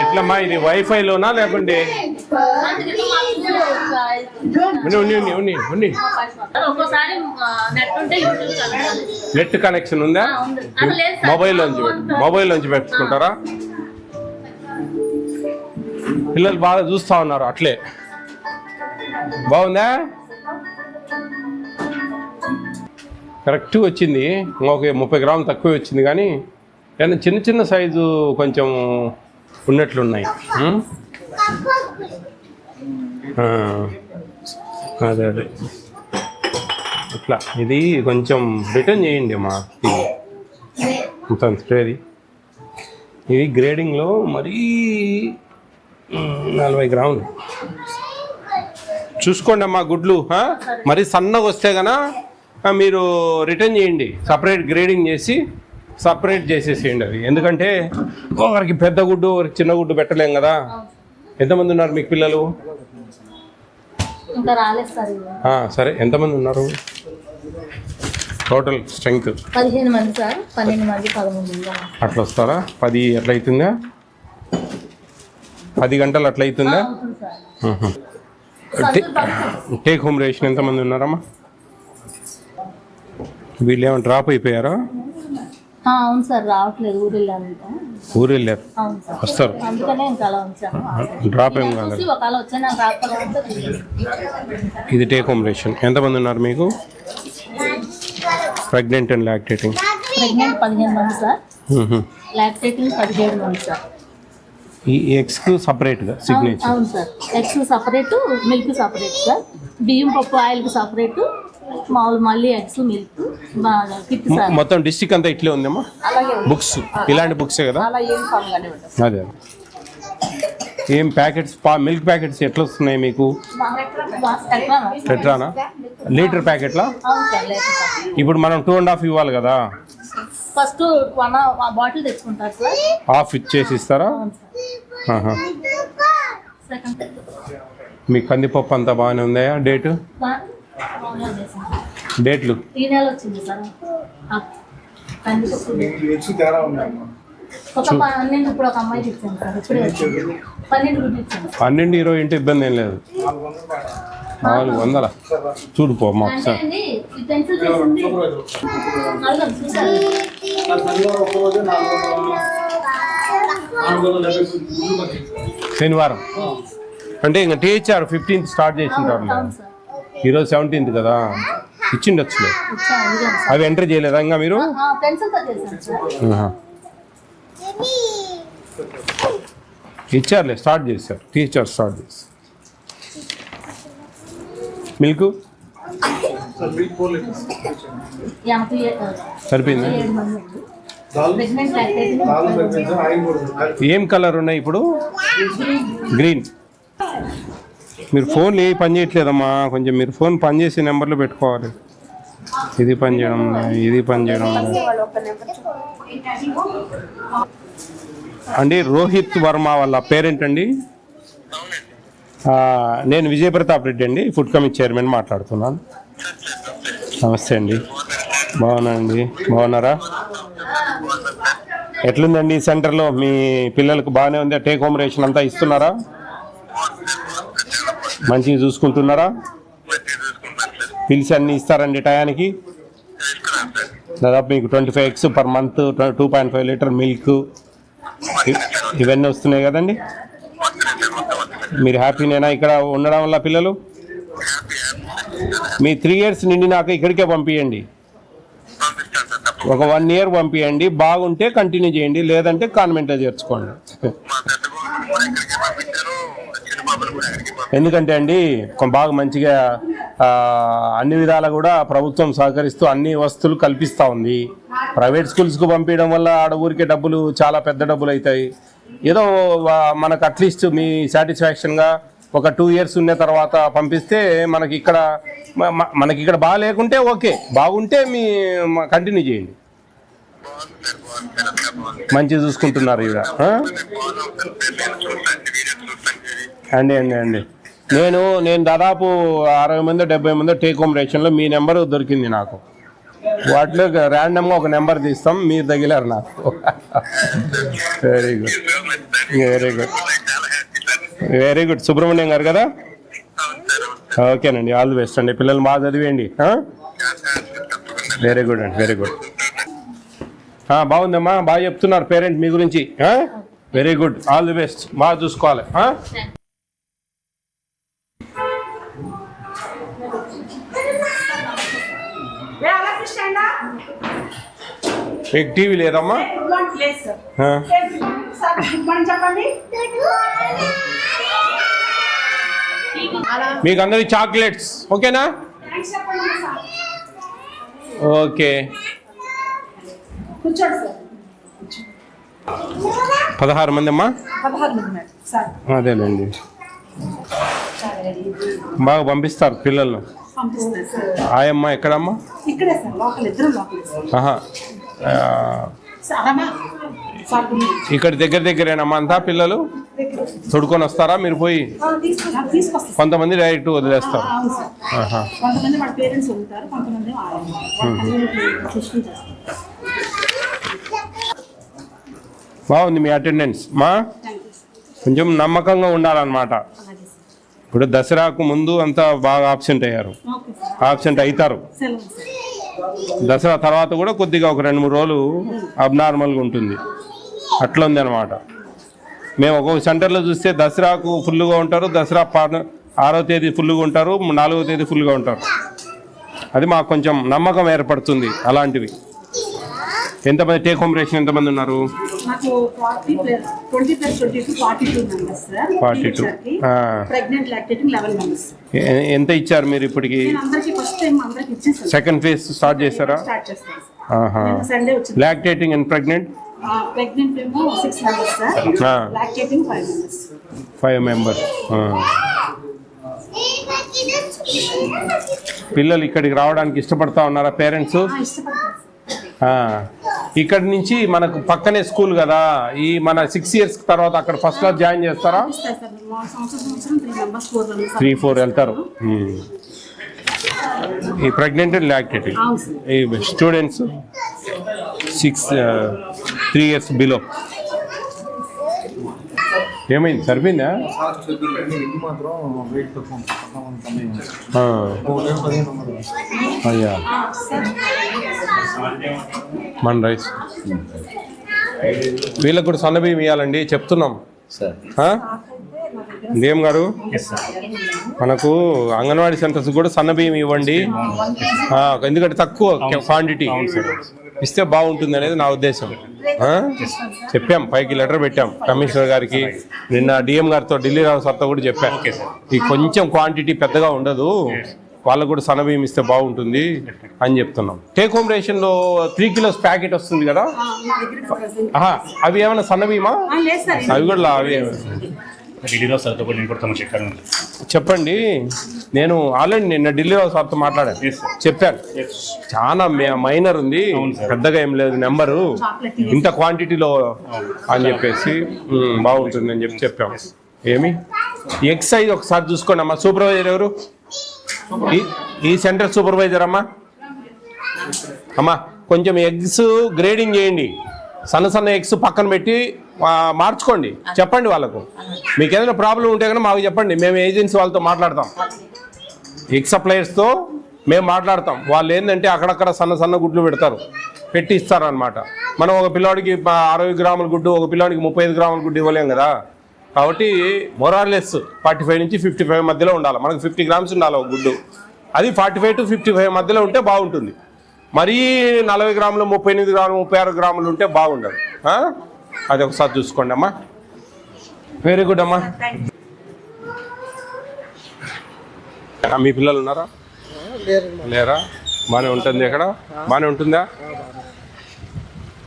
ఎట్లమ్మా ఇది వైఫైలోనా లేకుంటే? నెట్ కనెక్షన్ ఉందా. మొబైల్ నుంచి మొబైల్ నుంచి పెట్టుకుంటారా? పిల్లలు బాగా చూస్తా ఉన్నారు అట్లే. బాగుందా? కరెక్ట్ వచ్చింది. ఒక ముప్పై గ్రాములు తక్కువ వచ్చింది కానీ కానీ చిన్న చిన్న సైజు కొంచెం ఉన్నట్లున్నాయి. అదే అదే. ఇట్లా ఇది కొంచెం రిటర్న్ చేయండి మా ఇది మొత్తం స్ప్రేది. ఇది గ్రేడింగ్లో మరీ నలభై గ్రాములు. చూసుకోండి అమ్మా గుడ్లు? మరీ సన్నగా వస్తే గనా మీరు రిటర్న్ చేయండి. సపరేట్ గ్రేడింగ్ చేసి సపరేట్ చేసేసేయండి అవి ఎందుకంటే ఒకరికి పెద్ద గుడ్డు ఒకరికి చిన్న గుడ్డు పెట్టలేం కదా ఎంతమంది ఉన్నారు మీకు పిల్లలు? సార్ ఎంతమంది ఉన్నారు? టోటల్ స్ట్రెంగ్త్ పదిహేను మంది సార్. పన్నెండు మంది పదమూడు మంది అట్లా వస్తారా పది ఎట్లా అవుతుందా పది గంటలు అట్లా టేక్ హోమ్ రేషన్ ఎంతమంది ఉన్నారమ్మా? వీళ్ళు ఏమైనా డ్రాప్ అయిపోయారా? అవును సార్ రావట్లేదు ఊరు ఊరు వెళ్ళారు వస్తారు. అందుకనే ఇంకా అలా ఉంచాను డ్రాప్ ఏం కాదు ఒకవేళ రాకపోతే ఇది టేక్ హోమ్ రేషన్. ఎంతమంది ఉన్నారు మీకు? Pregnant and lactating. ప్రెగ్నెంట్ పదిహేను మంది సార్. లాక్టేటింగ్ పదిహేడు మంది సార్. ఈ ఎగ్స్కు సపరేట్గా సిగ్నేచర్ అవును sir. Eggs separate milk separate sir. బియ్యం పప్పు ఆయిల్కి సపరేట్ మామూలు మళ్ళీ ఎగ్స్ మిల్క్ బాగా కిట్ సార్. మొత్తం డిస్టిక్ అంతా ఇట్లే ఉందమ్మా అలాగే బుక్స్. ఇలాంటి బుక్సే కదా? అదే ఏం ప్యాకెట్స్ మిల్క్ ప్యాకెట్స్ ఎట్లా వస్తున్నాయి మీకు టెట్రానా? లీటర్ ప్యాకెట్లా? ఇప్పుడు మనం టూ అండ్ హాఫ్ ఇవ్వాలి కదా? ఫస్ట్ బాటిల్ తెచ్చుకుంటారు హాఫ్ ఇచ్చేసి ఇస్తారా అవును సార్ ఆహా. సెకండ్ మీ కందిపప్పు అంతా బాగానే ఉందా డేటు? డేట్లు? పన్నెండు ఇరవై ఇంటి ఇబ్బంది ఏం లేదు. నాలుగు వందల? చూడు పో మా ఒకసారి. శనివారం. అంటే ఇంకా టీహెచ్ఆర్ ఫిఫ్టీన్త్ స్టార్ట్ చేసింటారు ఈరోజు సెవెంటీన్త్ కదా. సార్. అవి ఎంటర్ చేయలేదా ఇంకా మీరు. ఇచ్చారులే స్టార్ట్ చేశారు. టీచర్ స్టార్ట్ చేశారు. మిల్క్? సరిపోయిందా? ఏం కలర్ ఉన్నాయి ఇప్పుడు? గ్రీన్ మీరు ఫోన్ ఏ పని చేయట్లేదమ్మా. కొంచెం మీరు ఫోన్ పని చేసే నెంబర్లో పెట్టుకోవాలి. ఇది పని చేయడం ఇది పని చేయడం. అండి రోహిత్ వర్మ వాళ్ళ పేరెంట్ అండి ఆ, నేను విజయ ప్రతాప్ రెడ్డి అండి. ఫుడ్ కమిటీ చైర్మన్ మాట్లాడుతున్నాను. నమస్తే అండి. బాగున్నానండి బాగున్నారా? ఎట్లుందండి ఈ సెంటర్లో? మీ పిల్లలకు బాగానే ఉందా? టేక్ హోమ్ రేషన్ అంతా ఇస్తున్నారా? మంచిగా చూసుకుంటున్నారా? పిలిచి అన్ని ఇస్తారండి టయానికి? దాదాపు మీకు twenty five eggs per month two point five litre milk ఇవన్నీ వస్తున్నాయి కదండి? మీరు హ్యాపీనేనా ఇక్కడ ఉండడం వల్ల పిల్లలు? మీ త్రీ ఇయర్స్ నిండి నాకు ఇక్కడికే పంపించండి ఒక వన్ ఇయర్ పంపించండి బాగుంటే కంటిన్యూ చేయండి లేదంటే కాన్వెంట్లో చేర్చుకోండి. ఎందుకంటే అండి బాగా మంచిగా అన్ని విధాలా కూడా ప్రభుత్వం సహకరిస్తూ అన్ని వస్తువులు కల్పిస్తూ ఉంది. ప్రైవేట్ స్కూల్స్కు పంపించడం వల్ల ఆడ ఊరికే డబ్బులు చాలా పెద్ద డబ్బులు అవుతాయి ఏదో మనకు అట్లీస్ట్ మీ సాటిస్ఫాక్షన్గా ఒక టూ ఇయర్స్ ఉన్న తర్వాత పంపిస్తే మనకి ఇక్కడ మనకి ఇక్కడ బాగా లేకుంటే ఓకే. బాగుంటే మీ కంటిన్యూ చేయండి. మంచిగా చూసుకుంటున్నారు ఇక అండి అండి అండి. నేను నేను దాదాపు అరవై మంది డెబ్బై మందో టేక్ హోమ్ రేషన్లో మీ నెంబర్ దొరికింది నాకు. వాటిలో ర్యాండమ్గా ఒక నెంబర్ తీస్తాం మీరు తగిలారు నాకు. Very good very good very good Subrahmanyam garu కదా? ఓకేనండి. ఆల్ ది బెస్ట్ అండి. పిల్లలు బాగా చదివేయండి. వెరీ గుడ్ అండి. వెరీ గుడ్ బాగుందమ్మా. బాగా చెప్తున్నారు పేరెంట్ మీ గురించి. Very good all the best బాగా చూసుకోవాలి? మీకు టీవీ లేదమ్మా? చెప్పండి. మీకు అందరికి చాక్లెట్స్. ఓకేనా? ఓకే. పదహారు మంది అమ్మా? అదేలేండి. బాగా పంపిస్తారు సార్. ఆయమ్మ ఎక్కడమ్మా? ఇక్కడే దగ్గర దగ్గరేనమ్మా అంతా పిల్లలు? తొడుకొని వస్తారా? మీరు పోయి. కొంతమంది డైరెక్ట్ వదిలేస్తారు. బాగుంది మీ అటెండెన్స్. మా? కొంచెం నమ్మకంగా ఉండాలన్నమాట. ఇప్పుడు దసరాకు ముందు అంతా బాగా ఆబ్సెంట్ అయ్యారు. ఆబ్సెంట్ అవుతారు దసరా తర్వాత కూడా కొద్దిగా ఒక రెండు మూడు రోజులు అబ్నార్మల్గా ఉంటుంది. అట్లా ఉంది అనమాట మేము ఒక్కొక్క సెంటర్లో చూస్తే దసరాకు ఫుల్గా ఉంటారు దసరా ఆరో తేదీ ఫుల్గా ఉంటారు నాలుగో తేదీ ఫుల్గా ఉంటారు. అది మాకు కొంచెం నమ్మకం ఏర్పడుతుంది అలాంటివి. ఎంతమంది టేక్ హోమ్ రేషన్ ఎంతమంది ఉన్నారు? Forty two forty two members sir 42. ఆ. ప్రెగ్నెంట్ లాక్టేటింగ్ లెవెన్ మెంబర్స్ ఎ- ఎంత ఇచ్చారు మీరు ఇప్పటికి? సెకండ్ ఫేజ్ స్టార్ట్ వచ్చింది లాక్టేటింగ్ అండ్ ప్రెగ్నెంట్ ప్రెగ్నెంట్ ఏమో six members sir. Lactating five members five members పిల్లలు ఇక్కడికి రావడానికి ఇష్టపడతా ఉన్నారా పేరెంట్స్? ఇక్కడి నుంచి మనకు పక్కనే స్కూల్ కదా? ఈ మన సిక్స్ ఇయర్స్ తర్వాత అక్కడ ఫస్ట్ క్లాస్ జాయిన్ చేస్తారా? త్రీ ఫోర్ వెళ్తారు. ఈ ప్రెగ్నెంట్ లాక్టేటింగ్ ఈ students six three years below. ఏమైంది? సరిపోయిందా. అయ్యా. మన రైస్. వీళ్ళకు కూడా సన్న బియ్యం ఇవ్వాలండి చెప్తున్నాం? దేమ్ గారు? మనకు అంగన్వాడీ సెంటర్స్ కూడా సన్న బియ్యం ఇవ్వండి. ఎందుకంటే తక్కువ క్వాంటిటీ ఇస్తే బాగుంటుంది అనేది నా ఉద్దేశం? చెప్పాం పైకి లెటర్ పెట్టాం కమిషనర్ గారికి. నిన్న డిఎం గారితో ఢిల్లీ రావు సార్తో కూడా చెప్పాం. ఈ కొంచెం క్వాంటిటీ పెద్దగా ఉండదు. వాళ్ళకు కూడా సన్న బియ్యం ఇస్తే బాగుంటుంది అని చెప్తున్నాం. టేక్ హోమ్ రేషన్లో త్రీ కిలోస్ ప్యాకెట్ వస్తుంది కదా? ఆ, మా దగ్గర present- ఆహా, అవి ఏమైనా సన్న బియ్యమా? ఆ, లేదు సార్. అవి కూడా అవి ఢిల్లీలో సార్తో కూడా నేను కూడా తమ చెప్పాను. చెప్పండి. నేను ఆల్రెడీ నిన్న ఢిల్లీలో సార్తో మాట్లాడాను. చెప్పాను. చాలా మే- మైనర్ ఉంది. పెద్దగా ఏం లేదు. నెంబరు. ఇంత క్వాంటిటీలో అని చెప్పేసి బాగుంటుంది అని చెప్పి చెప్పాం. ఏమి? ఎగ్ సైజ్ ఒకసారి చూసుకోండి అమ్మా. సూపర్వైజర్ ఎవరు? ఈ- ఈ సెంటర్ సూపర్వైజర్ అమ్మా? అమ్మా కొంచెం ఎగ్స్ గ్రేడింగ్ చేయండి. సన్న సన్న ఎగ్స్ పక్కన పెట్టి మార్చుకోండి. చెప్పండి వాళ్ళకు. మీకు ఏదైనా ప్రాబ్లం ఉంటే కనుక మాకు చెప్పండి. మేము ఏజెన్సీ వాళ్ళతో మాట్లాడతాం. ఎగ్ సప్లయర్స్తో మేము మాట్లాడతాం. వాళ్ళు ఏంటంటే అక్కడక్కడ సన్న సన్న గుడ్లు పెడతారు. పెట్టి ఇస్తారు అనమాట మనం ఒక పిల్లాడికి అరవై గ్రాముల గుడ్డు ఒక పిల్లాడికి ముప్పై ఐదు గ్రాముల గుడ్డు ఇవ్వలేం కదా? కాబట్టి మొరార్లెస్ ఫార్టీ ఫైవ్ నుంచి ఫిఫ్టీ ఫైవ్ మధ్యలో ఉండాలి. మనకు ఫిఫ్టీ గ్రామ్స్ ఉండాలి ఒక గుడ్డు. అది forty five to fifty five మధ్యలో ఉంటే బాగుంటుంది. మరీ నలభై గ్రాములు ముప్పై ఎనిమిది గ్రాములు ముప్పై ఆరు గ్రాములు ఉంటే బాగుండదు. అది ఒకసారి చూసుకోండి అమ్మా. వెరీ గుడ్ అమ్మా. మీ పిల్లలు ఉన్నారా? లేరా? బాగానే ఉంటుంది ఇక్కడ? బాగానే ఉంటుందా?